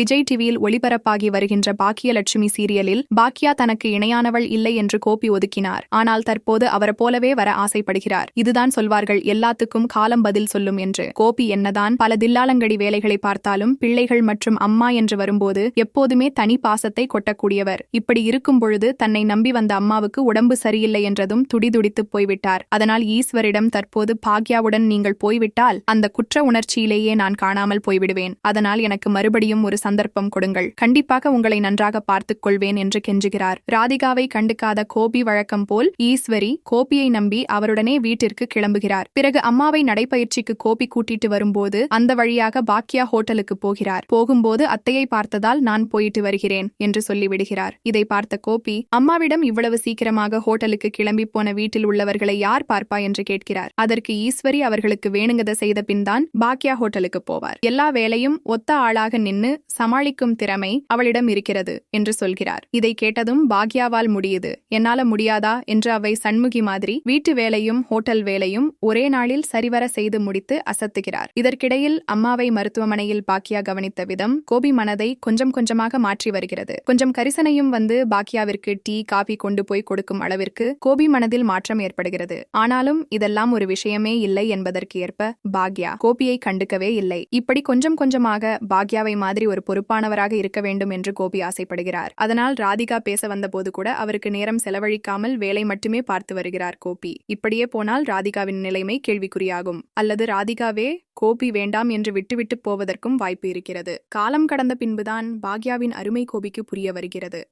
விஜய் டிவியில் ஒளிபரப்பாகி வருகின்ற பாக்கியலட்சுமி சீரியலில் பாக்கியா தனக்கு இணையானவள் இல்லை என்று கோபி ஒதுக்கினார். ஆனால் தற்போது அவரை போலவே வர ஆசைப்படுகிறார். இதுதான் சொல்வார்கள் எல்லாத்துக்கும் காலம் பதில் சொல்லும் என்று. கோபி என்னதான் பல தில்லாலங்கடி வேலைகளை பார்த்தாலும் பிள்ளைகள் மற்றும் அம்மா என்று வரும்போது எப்போதுமே தனி பாசத்தை கொட்டக்கூடியவர். இப்படி இருக்கும் பொழுது தன்னை நம்பி வந்த அம்மாவுக்கு உடம்பு சரியில்லை என்றதும் துடிதுடித்துப் போய்விட்டார். அதனால் ஈஸ்வரிடம் தற்போது பாக்யாவுடன் நீங்கள் போய்விட்டால் அந்த குற்ற உணர்ச்சியிலேயே நான் காணாமல் போய்விடுவேன். அதனால் எனக்கு மறுபடியும் ஒரு சந்தர்ப்பம் கொடுங்கள். கண்டிப்பாக உங்களை நன்றாக பார்த்துக் கொள்வேன் என்று கெஞ்சுகிறார். ராதிகாவை கண்டுக்காத கோபி வழக்கம் போல் ஈஸ்வரி கோபியை நம்பி அவருடனே வீட்டிற்கு கிளம்புகிறார். பிறகு அம்மாவை நடைபயிற்சிக்கு கோபி கூட்டிட்டு வரும்போது அந்த வழியாக பாக்கியா ஹோட்டலுக்கு போகிறார். போகும்போது அத்தையை பார்த்ததால் நான் போயிட்டு வருகிறேன் என்று சொல்லிவிடுகிறார். இதை பார்த்த கோபி அம்மாவிடம் இவ்வளவு சீக்கிரமாக ஹோட்டலுக்கு கிளம்பி போன வீட்டில் உள்ளவர்களை யார் பார்ப்பா? என்று கேட்கிறார். அதற்கு ஈஸ்வரி அவர்களுக்கு வேணுங்கதை செய்த பின்தான் பாக்கியா ஹோட்டலுக்கு போவார். எல்லா வேலையும் ஒத்த ஆளாக நின்னு சமாளிக்கும் திறமை அவளிடம் இருக்கிறது என்று சொல்கிறார். இதை கேட்டதும் பாக்யாவால் முடியுது. என்னால முடியாதா என்று அவை சண்முகி மாதிரி வீட்டு வேலையும் ஹோட்டல் வேலையும் ஒரே நாளில் சரிவர செய்து முடித்து அசத்துகிறார். இதற்கிடையில் அம்மாவை மருத்துவமனையில் பாக்கியா கவனித்த விதம் கோபி மனதை கொஞ்சம் கொஞ்சமாக மாற்றி வருகிறது. கொஞ்சம் கரிசனையும் வந்து பாக்கியாவிற்கு டீ காபி கொண்டு போய் கொடுக்கும் அளவிற்கு கோபி மனதில் மாற்றம் ஏற்படுகிறது. ஆனாலும் இதெல்லாம் ஒரு விஷயமே இல்லை என்பதற்கு ஏற்ப பாக்யா கோபியை கண்டுக்கவே இல்லை. இப்படி கொஞ்சம் கொஞ்சமாக பாக்யாவை மாதிரி ஒரு ஒரு பொறுப்பானவராக இருக்க வேண்டும் என்று கோபி ஆசைப்படுகிறார். அதனால் ராதிகா பேச வந்தபோது கூட அவருக்கு நேரம் செலவழிக்காமல் வேலை மட்டுமே பார்த்து வருகிறார் கோபி. இப்படியே போனால் ராதிகாவின் நிலைமை கேள்விக்குறியாகும். அல்லது ராதிகாவே கோபி வேண்டாம் என்று விட்டுவிட்டு போவதற்கும் வாய்ப்பு இருக்கிறது. காலம் கடந்த பின்புதான் பாக்யாவின் அருமை கோபிக்கு புரிய வருகிறது.